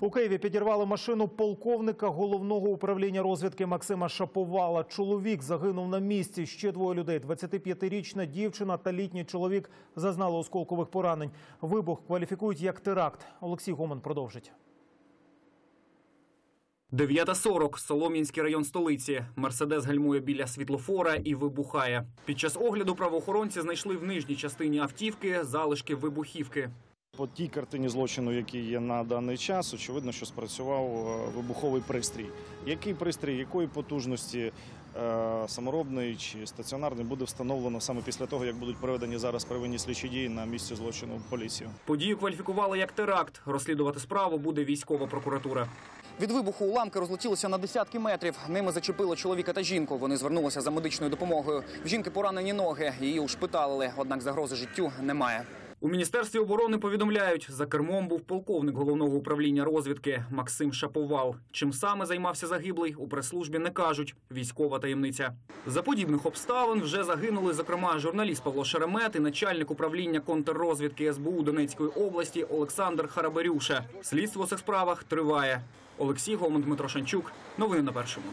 У Києві підірвали машину полковника головного управління розвідки Максима Шаповала. Чоловік загинув на місці. Ще двоє людей. 25-річна дівчина та літній чоловік зазнали осколкових поранень. Вибух кваліфікують як теракт. Олексій Гоман продовжить. 9.40. Солом'янський район столиці. Мерседес гальмує біля світлофора і вибухає. Під час огляду правоохоронці знайшли в нижній частині автівки залишки вибухівки. По тій картині злочину, який є на даний час, очевидно, що спрацював е, вибуховий пристрій. Який пристрій, якої потужності, е, саморобний чи стаціонарний, буде встановлено саме після того, як будуть проведені зараз первинні слідчі дії на місці злочину поліцію. Подію кваліфікували як теракт. Розслідувати справу буде військова прокуратура. Від вибуху уламки розлетілися на десятки метрів. Ними зачепило чоловіка та жінку. Вони звернулися за медичною допомогою. В жінки поранені ноги. Її ушпиталили, однак загрози життю немає. У міністерстві оборони повідомляють, за кермом був полковник головного управління розвідки Максим Шаповал. Чим саме займався загиблий, у прес-службі не кажуть. Військова таємниця. За подібних обставин вже загинули, зокрема, журналіст Павло Шеремет і начальник управління контррозвідки СБУ Донецької області Олександр Харабарюша. Слідство у цих справах триває. Олексій Гомон, Дмитро Шанчук. Новини на першому.